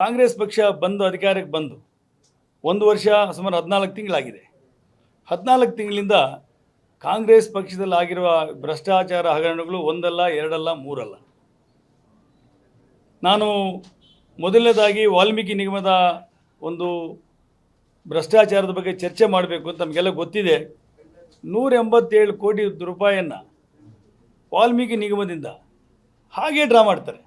ಕಾಂಗ್ರೆಸ್ ಪಕ್ಷ ಬಂದು ಅಧಿಕಾರಕ್ಕೆ ಬಂದು ಒಂದು ವರ್ಷ ಸುಮಾರು ಹದಿನಾಲ್ಕು ತಿಂಗಳಾಗಿದೆ. ಹದಿನಾಲ್ಕು ತಿಂಗಳಿಂದ ಕಾಂಗ್ರೆಸ್ ಪಕ್ಷದಲ್ಲಿ ಆಗಿರುವ ಭ್ರಷ್ಟಾಚಾರ ಹಗರಣಗಳು ಒಂದಲ್ಲ, ಎರಡಲ್ಲ, ಮೂರಲ್ಲ. ನಾನು ಮೊದಲನೇದಾಗಿ ವಾಲ್ಮೀಕಿ ನಿಗಮದ ಒಂದು ಭ್ರಷ್ಟಾಚಾರದ ಬಗ್ಗೆ ಚರ್ಚೆ ಮಾಡಬೇಕು ಅಂತ ನಮಗೆಲ್ಲ ಗೊತ್ತಿದೆ. ನೂರ ಎಂಬತ್ತೇಳು ಕೋಟಿ ರೂಪಾಯಿಯನ್ನು ವಾಲ್ಮೀಕಿ ನಿಗಮದಿಂದ ಹಾಗೇ ಡ್ರಾ ಮಾಡ್ತಾರೆ.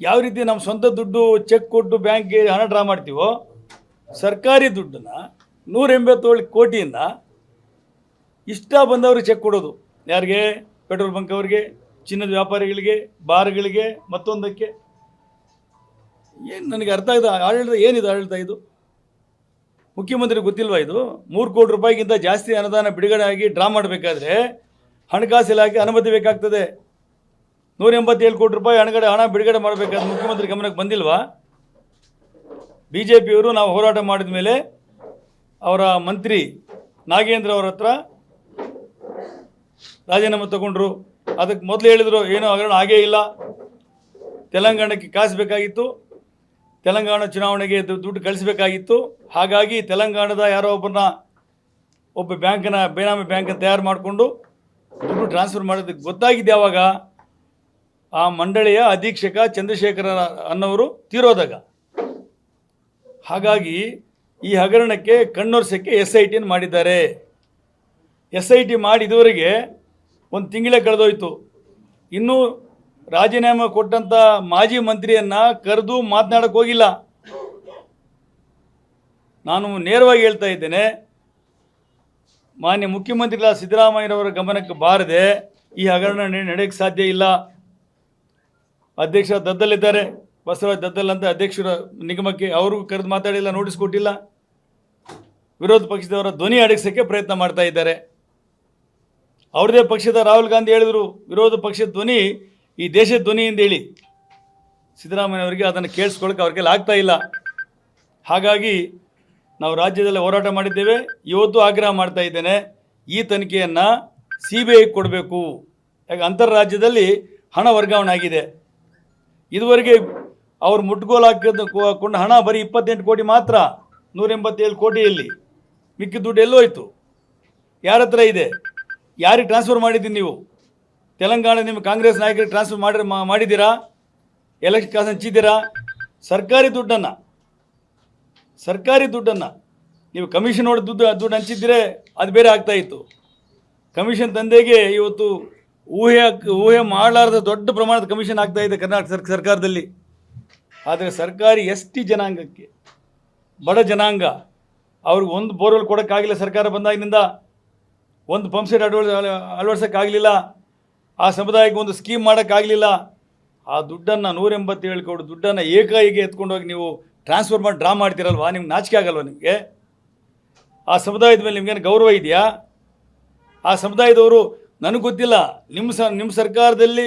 ಯಾವ ರೀತಿ ನಮ್ಮ ಸ್ವಂತ ದುಡ್ಡು ಚೆಕ್ ಕೊಟ್ಟು ಬ್ಯಾಂಕ್ಗೆ ಹಣ ಡ್ರಾ ಮಾಡ್ತೀವೋ, ಸರ್ಕಾರಿ ದುಡ್ಡನ್ನು ನೂರ ಎಂಬತ್ತೇಳು ಕೋಟಿಯನ್ನು ಇಷ್ಟ ಬಂದವ್ರಿಗೆ ಚೆಕ್ ಕೊಡೋದು. ಯಾರಿಗೆ? ಪೆಟ್ರೋಲ್ ಬಂಕ್ ಅವರಿಗೆ, ಚಿನ್ನದ ವ್ಯಾಪಾರಿಗಳಿಗೆ, ಬಾರ್ಗಳಿಗೆ, ಮತ್ತೊಂದಕ್ಕೆ. ಏನು ನನಗೆ ಅರ್ಥ ಆಗಿದೆ ಆಡಳಿತ ಏನಿದೆ ಆಡಳಿತ ಇದು? ಮುಖ್ಯಮಂತ್ರಿ ಗೊತ್ತಿಲ್ವಾ ಇದು? ಮೂರು ಕೋಟಿ ರೂಪಾಯಿಗಿಂತ ಜಾಸ್ತಿ ಅನುದಾನ ಬಿಡುಗಡೆ ಆಗಿ ಡ್ರಾ ಮಾಡಬೇಕಾದ್ರೆ ಹಣಕಾಸು ಇಲಾಖೆ ಅನುಮತಿ ಬೇಕಾಗ್ತದೆ. ನೂರ ಎಂಬತ್ತೇಳು ಕೋಟಿ ರೂಪಾಯಿ ಹಣಗಡೆ ಹಣ ಬಿಡುಗಡೆ ಮಾಡಬೇಕಾದ ಮುಖ್ಯಮಂತ್ರಿ ಗಮನಕ್ಕೆ ಬಂದಿಲ್ವಾ? ಬಿ ಜೆ ಪಿಯವರು ನಾವು ಹೋರಾಟ ಮಾಡಿದ ಮೇಲೆ ಅವರ ಮಂತ್ರಿ ನಾಗೇಂದ್ರ ಅವರ ಹತ್ರ ರಾಜೀನಾಮೆ ತಗೊಂಡ್ರು. ಅದಕ್ಕೆ ಮೊದಲು ಹೇಳಿದರು, ಏನೋ ಹಗರಣ ಆಗೇ ಇಲ್ಲ. ತೆಲಂಗಾಣಕ್ಕೆ ಕಾಸು ಬೇಕಾಗಿತ್ತು ತೆಲಂಗಾಣ ಚುನಾವಣೆಗೆ ದುಡ್ಡು ಕಳಿಸಬೇಕಾಗಿತ್ತು. ಹಾಗಾಗಿ ತೆಲಂಗಾಣದ ಯಾರೋ ಒಬ್ಬರನ್ನ ಒಬ್ಬ ಬ್ಯಾಂಕನ್ನ ಬೇನಾಮಿ ಬ್ಯಾಂಕನ್ನು ತಯಾರು ಮಾಡಿಕೊಂಡು ದುಡ್ಡು ಟ್ರಾನ್ಸ್ಫರ್ ಮಾಡೋದಕ್ಕೆ ಗೊತ್ತಾಗಿದ್ದು ಯಾವಾಗ? ಆ ಮಂಡಳಿಯ ಅಧೀಕ್ಷಕ ಚಂದ್ರಶೇಖರ ಅನ್ನೋರು ತೀರೋದಾಗ. ಹಾಗಾಗಿ ಈ ಹಗರಣಕ್ಕೆ ಕಣ್ಣೊರ್ಸಕ್ಕೆ ಎಸ್ ಐ ಟಿನ ಮಾಡಿದ್ದಾರೆ. ಎಸ್ ಐ ಟಿ ಮಾಡಿ ಇದುವರೆಗೆ ಒಂದು ತಿಂಗಳೇ ಕಳೆದೋಯ್ತು. ಇನ್ನೂ ರಾಜೀನಾಮೆ ಕೊಟ್ಟಂಥ ಮಾಜಿ ಮಂತ್ರಿಯನ್ನು ಕರೆದು ಮಾತನಾಡಕ್ಕೆ ಹೋಗಿಲ್ಲ. ನಾನು ನೇರವಾಗಿ ಹೇಳ್ತಾ ಇದ್ದೇನೆ, ಮಾನ್ಯ ಮುಖ್ಯಮಂತ್ರಿಗಳ ಸಿದ್ದರಾಮಯ್ಯನವರ ಗಮನಕ್ಕೆ ಬಾರದೆ ಈ ಹಗರಣ ನಡೆ- ನಡೆಯಕ್ಕೆ ಸಾಧ್ಯ ಇಲ್ಲ. ಅಧ್ಯಕ್ಷ ದದ್ದಲಿದ್ದಾರೆ ಬಸವರಾಜ್ ದದ್ದಲ್ ಅಂತ ಅಧ್ಯಕ್ಷರ ನಿಗಮಕ್ಕೆ ಅವ್ರಿಗೂ ಕರೆದು ಮಾತಾಡಿಲ್ಲ ನೋಟಿಸ್ ಕೊಟ್ಟಿಲ್ಲ. ವಿರೋಧ ಪಕ್ಷದವರ ಧ್ವನಿ ಅಡಗಿಸೋಕ್ಕೆ ಪ್ರಯತ್ನ ಮಾಡ್ತಾ ಇದ್ದಾರೆ. ಅವ್ರದೇ ಪಕ್ಷದ ರಾಹುಲ್ ಗಾಂಧಿ ಹೇಳಿದರು, ವಿರೋಧ ಪಕ್ಷದ ಧ್ವನಿ ಈ ದೇಶದ ಧ್ವನಿ ಎಂದು ಹೇಳಿ ಸಿದ್ದರಾಮಯ್ಯನವರಿಗೆ ಅದನ್ನು ಕೇಳಿಸ್ಕೊಳ್ಳೋಕೆ ಅವ್ರ ಕೈಲಿ ಆಗ್ತಾ ಇಲ್ಲ. ಹಾಗಾಗಿ ನಾವು ರಾಜ್ಯದಲ್ಲಿ ಹೋರಾಟ ಮಾಡಿದ್ದೇವೆ. ಇವತ್ತು ಆಗ್ರಹ ಮಾಡ್ತಾ ಇದ್ದೇನೆ. ಈ ತನಿಖೆಯನ್ನು ಸಿ ಬಿ ಐಗೆ ಕೊಡಬೇಕು. ಯಾಕೆ ಅಂತಾರಾಜ್ಯದಲ್ಲಿ ಹಣ ವರ್ಗಾವಣೆ ಆಗಿದೆ. ಇದುವರೆಗೆ ಅವ್ರು ಮುಟ್ಗೋಲು ಹಾಕಿದ ಕೊಂಡ ಹಣ ಬರೀ ಇಪ್ಪತ್ತೆಂಟು ಕೋಟಿ ಮಾತ್ರ ನೂರ ಎಂಬತ್ತೇಳು ಕೋಟಿಯಲ್ಲಿ. ಮಿಕ್ಕಿದ ದುಡ್ಡು ಎಲ್ಲೋಯ್ತು. ಯಾರ ಹತ್ರ ಇದೆ? ಯಾರಿಗೆ ಟ್ರಾನ್ಸ್ಫರ್ ಮಾಡಿದ್ದೀನಿ ನೀವು? ತೆಲಂಗಾಣ ನಿಮ್ಮ ಕಾಂಗ್ರೆಸ್ ನಾಯಕರಿಗೆ ಟ್ರಾನ್ಸ್ಫರ್ ಮಾಡಿ ಮಾಡಿದ್ದೀರಾ? ಎಲೆಕ್ಷನ್ ಕಾಸು ಹಂಚಿದ್ದೀರಾ? ಸರ್ಕಾರಿ ದುಡ್ಡನ್ನು. ಸರ್ಕಾರಿ ದುಡ್ಡನ್ನು. ನೀವು ಕಮಿಷನ್ ಹೊಡೆದು ದುಡ್ಡು ದುಡ್ಡು ಹಂಚಿದ್ದರೆ ಅದು ಬೇರೆ ಆಗ್ತಾಯಿತ್ತು ಕಮಿಷನ್ ತಂದೆಗೆ ಇವತ್ತು ಊಹೆ ಊಹೆ ಮಾಡಲಾರದ ದೊಡ್ಡ ಪ್ರಮಾಣದ ಕಮಿಷನ್ ಆಗ್ತಾ ಇದೆ ಕರ್ನಾಟಕ ಸರ್ ಸರ್ಕಾರದಲ್ಲಿ. ಆದರೆ ಸರ್ಕಾರಿ ಎಸ್ ಟಿ ಜನಾಂಗಕ್ಕೆ, ಬಡ ಜನಾಂಗ, ಅವ್ರಿಗೆ ಒಂದು ಬೋರ್ವೆಲ್ ಕೊಡೋಕ್ಕಾಗಲಿಲ್ಲ ಸರ್ಕಾರ ಬಂದಾಗಿನಿಂದ, ಒಂದು ಪಂಪ್ ಸೆಟ್ ಅಳವಡಿಸ ಅಳವಡಿಸೋಕ್ಕಾಗಲಿಲ್ಲ, ಆ ಸಮುದಾಯಕ್ಕೆ ಒಂದು ಸ್ಕೀಮ್ ಮಾಡೋಕ್ಕಾಗಲಿಲ್ಲ, ಆ ದುಡ್ಡನ್ನು ನೂರ ಎಂಬತ್ತೇಳು ಕೋಟಿ ದುಡ್ಡನ್ನು ಏಕಾಏಕಿ ಎತ್ಕೊಂಡೋಗಿ ನೀವು ಟ್ರಾನ್ಸ್ಫರ್ ಮಾಡಿ ಡ್ರಾ ಮಾಡ್ತೀರಲ್ವಾ? ನಿಮ್ಗೆ ನಾಚಿಕೆ ಆಗಲ್ವಾ ನಿಮಗೆ? ಆ ಸಮುದಾಯದ ಮೇಲೆ ನಿಮಗೇನು ಗೌರವ ಇದೆಯಾ? ಆ ಸಮುದಾಯದವರು ನನಗೆ ಗೊತ್ತಿಲ್ಲ. ನಿಮ್ಮ ಸ ನಿಮ್ಮ ಸರ್ಕಾರದಲ್ಲಿ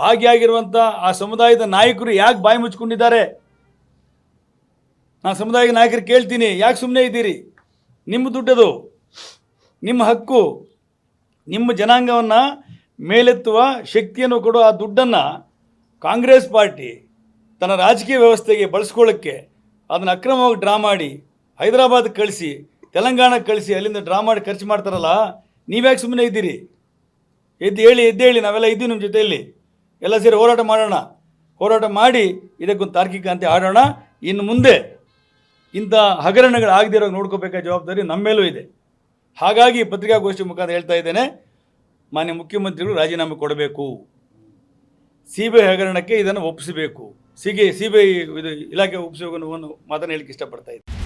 ಭಾಗಿಯಾಗಿರುವಂಥ ಆ ಸಮುದಾಯದ ನಾಯಕರು ಯಾಕೆ ಬಾಯಿ ಮುಚ್ಕೊಂಡಿದ್ದಾರೆ? ನಾನು ಸಮುದಾಯದ ನಾಯಕರು ಕೇಳ್ತೀನಿ. ಯಾಕೆ ಸುಮ್ಮನೆ ಇದ್ದೀರಿ? ನಿಮ್ಮ ದುಡ್ಡದು, ನಿಮ್ಮ ಹಕ್ಕು, ನಿಮ್ಮ ಜನಾಂಗವನ್ನು ಮೇಲೆತ್ತುವ ಶಕ್ತಿಯನ್ನು ಕೊಡುವ ಆ ದುಡ್ಡನ್ನು ಕಾಂಗ್ರೆಸ್ ಪಾರ್ಟಿ ತನ್ನ ರಾಜಕೀಯ ವ್ಯವಸ್ಥೆಗೆ ಬಳಸ್ಕೊಳ್ಳೋಕ್ಕೆ ಅದನ್ನು ಅಕ್ರಮವಾಗಿ ಡ್ರಾ ಮಾಡಿ ಹೈದರಾಬಾದ್ ಕಳಿಸಿ, ತೆಲಂಗಾಣಕ್ಕೆ ಕಳಿಸಿ, ಅಲ್ಲಿಂದ ಡ್ರಾ ಮಾಡಿ ಖರ್ಚು ಮಾಡ್ತಾರಲ್ಲ, ನೀವ್ಯಾಕೆ ಸುಮ್ಮನೆ ಇದ್ದೀರಿ? ಎದ್ದು ಹೇಳಿ ಎದ್ದು ಹೇಳಿ, ನಾವೆಲ್ಲ ಇದ್ದೀವಿ ನಿಮ್ಮ ಜೊತೆಯಲ್ಲಿ. ಎಲ್ಲ ಸೇರಿ ಹೋರಾಟ ಮಾಡೋಣ. ಹೋರಾಟ ಮಾಡಿ ಇದಕ್ಕೊಂದು ತಾರ್ಕಿಕ ಅಂತ ಆಡೋಣ. ಇನ್ನು ಮುಂದೆ ಇಂಥ ಹಗರಣಗಳು ಆಗದಿರೋ ನೋಡ್ಕೋಬೇಕಾದ ಜವಾಬ್ದಾರಿ ನಮ್ಮ ಮೇಲೂ ಇದೆ. ಹಾಗಾಗಿ ಪತ್ರಿಕಾಗೋಷ್ಠಿ ಮುಖಾಂತರ ಹೇಳ್ತಾ ಇದ್ದೇನೆ, ಮಾನ್ಯ ಮುಖ್ಯಮಂತ್ರಿಗಳು ರಾಜೀನಾಮೆ ಕೊಡಬೇಕು. ಸಿ ಬಿ ಐ ಹಗರಣಕ್ಕೆ ಇದನ್ನು ಒಪ್ಪಿಸಬೇಕು. ಸಿ ಗೆ ಸಿ ಬಿ ಐ ಇದು ಇಲಾಖೆ ಒಂದು ಮಾತನ್ನು ಹೇಳಿಕ್ಕೆ ಇಷ್ಟಪಡ್ತಾ ಇದ್ದೀನಿ.